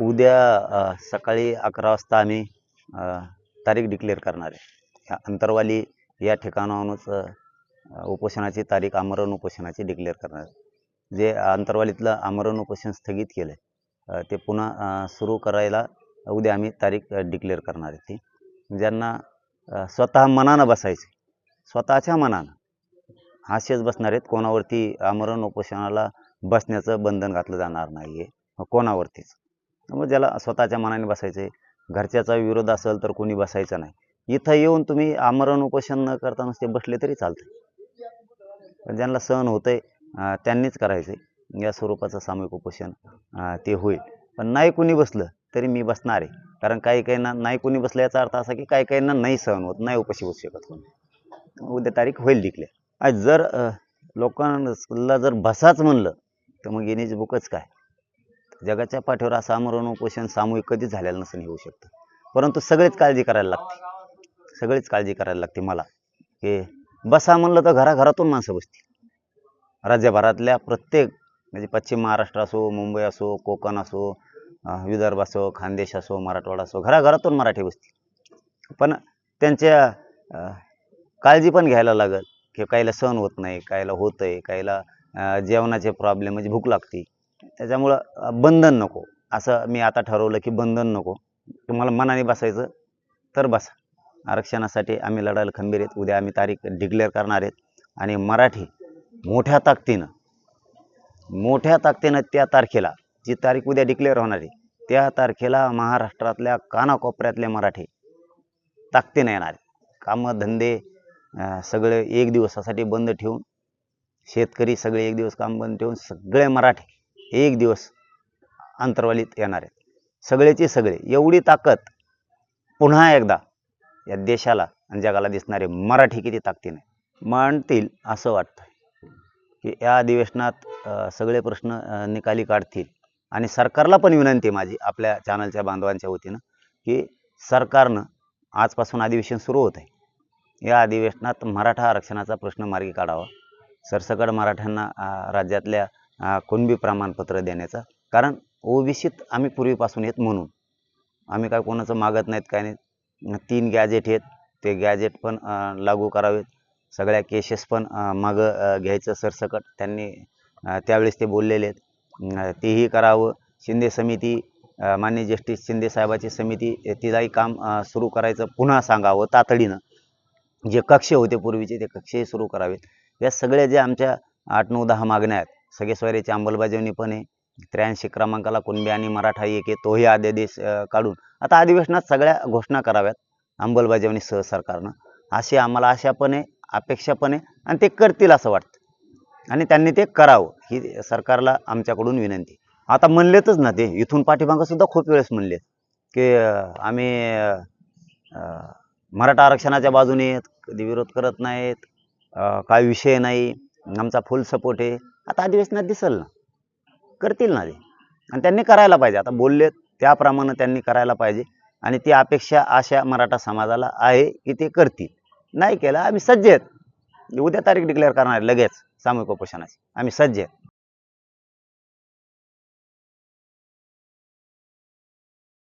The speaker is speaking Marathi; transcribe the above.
उद्या सकाळी अकरा वाजता आम्ही तारीख डिक्लेअर करणार आहे. ह्या अंतरवाली या ठिकाणाहूनच उपोषणाची तारीख आमरण उपोषणाची डिक्लेअर करणार आहे. जे अंतरवालीतलं आमरण उपोषण स्थगित केलं आहे ते पुन्हा सुरू करायला उद्या आम्ही तारीख डिक्लेअर करणार आहे ती. ज्यांना स्वतः मनानं बसायचे स्वतःच्या मनानं हास्यच बसणार आहेत. कोणावरती आमरण उपोषणाला बसण्याचं बंधन घातलं जाणार नाही आहे कोणावरतीच. त्यामुळे ज्याला स्वतःच्या मनाने बसायचं आहे घरच्याचा विरोध असेल तर कोणी बसायचं नाही. इथं येऊन तुम्ही आमरण उपोषण न करता नुसते बसले तरी चालतं पण ज्यांना सहन होतंय त्यांनीच करायचं आहे या स्वरूपाचं सामूहिक उपोषण ते होईल. पण नाही कोणी बसलं तरी मी बसणार आहे. कारण काही काहींना नाही कोणी बसलं याचा अर्थ असा की काही काहींना नाही सहन होत नाही उपाशी बसू शकत कोणी. उद्या तारीख होईल डिक्लेअर जर लोकांना जर बसाच म्हणलं तर मग येण्याची बुकच काय? जगाच्या पाठीवर असं आमरण उपोषण सामूहिक कधीच झालेलं नसून होऊ शकतं. परंतु सगळीच काळजी करायला लागते. सगळीच काळजी करायला लागते मला. की बसा म्हणलं तर घराघरातून माणसं बसतील. राज्यभरातल्या प्रत्येक म्हणजे पश्चिम महाराष्ट्र असो मुंबई असो कोकण असो विदर्भ असो खानदेश असो मराठवाडा असो घराघरातून मराठी बसतील. पण त्यांच्या काळजी पण घ्यायला लागल. की काहीला सहन होत नाही काहीला होत आहे काहीला जेवणाचे प्रॉब्लेम म्हणजे भूक लागते. त्याच्यामुळं बंधन नको. असं मी आता ठरवलं की बंधन नको. तुम्हाला मनाने बसायचं तर बसा. आरक्षणासाठी आम्ही लढायला खंबीर आहेत. उद्या आम्ही तारीख डिक्लेअर करणार आहेत. आणि मराठी मोठ्या ताकदीनं मोठ्या ताकदीनं त्या तारखेला जी तारीख उद्या डिक्लेअर होणार आहे त्या तारखेला महाराष्ट्रातल्या कानाकोपऱ्यातले मराठी ताकदीनं येणार आहेत. कामं धंदे सगळे एक दिवसासाठी बंद ठेवून शेतकरी सगळे एक दिवस काम बंद ठेवून सगळे मराठी एक दिवस अंतर्वालीत येणार आहेत. सगळेचे सगळे एवढी ताकद पुन्हा एकदा या देशाला आणि जगाला दिसणारे मराठी किती ताकदीने मांडतील असं वाटतं की या अधिवेशनात सगळे प्रश्न निकाली काढतील. आणि सरकारला पण विनंती आहे माझी आपल्या चॅनलच्या बांधवांच्या वतीनं की सरकारनं आजपासून अधिवेशन सुरू होत आहे या अधिवेशनात मराठा आरक्षणाचा प्रश्न मार्गी काढावा. सरसकट मराठ्यांना राज्यातल्या कुणबी प्रमाणपत्र देण्याचा. कारण ओबीसीत आम्ही पूर्वीपासून येत म्हणून. आम्ही काय कोणाचं मागत नाहीत काय नाही तीन गॅजेट आहेत. ते गॅजेट पण लागू करावेत. सगळ्या केसेस पण मागं घ्यायचं सरसकट. त्यांनी त्यावेळेस ते बोललेले आहेत. तेही करावं. शिंदे समिती मान्य जस्टिस शिंदे साहेबाची समिती तिलाही काम सुरू करायचं पुन्हा सांगावं तातडीनं. जे कक्ष होते पूर्वीचे ते कक्षही सुरू करावेत. या सगळ्या ज्या आमच्या आठ नऊ दहा मागण्या आहेत सगेश्वरीची अंमलबजावणी पण आहे. त्र्याऐंशी क्रमांकाला कुणबी आणि मराठा एक आहे तोही अध्यादेश काढून. आता अधिवेशनात सगळ्या घोषणा कराव्यात अंमलबजावणी सह सरकारनं. अशी आम्हाला आशा पण आहे अपेक्षा पण आहे आणि ते करतील असं वाटतं. आणि त्यांनी ते करावं ही सरकारला आमच्याकडून विनंती. आता म्हणलेतच ना ते इथून पाठीमागं सुद्धा खूप वेळेस म्हणलेत की आम्ही मराठा आरक्षणाच्या बाजूने आहेत कधी विरोध करत नाहीत काय विषय नाही. आमचा फुल सपोर्ट आहे. आता अधिवेशनात दिसल ना. करतील ना ते. आणि त्यांनी करायला पाहिजे. आता बोलले त्याप्रमाणे त्यांनी करायला पाहिजे. आणि ती अपेक्षा आशा मराठा समाजाला आहे की ते करतील. नाही केलं आम्ही सज्ज आहेत. उद्या तारीख डिक्लेअर करणार आहे लगेच. सामूहिक उपोषणाची. आम्ही सज्ज आहेत.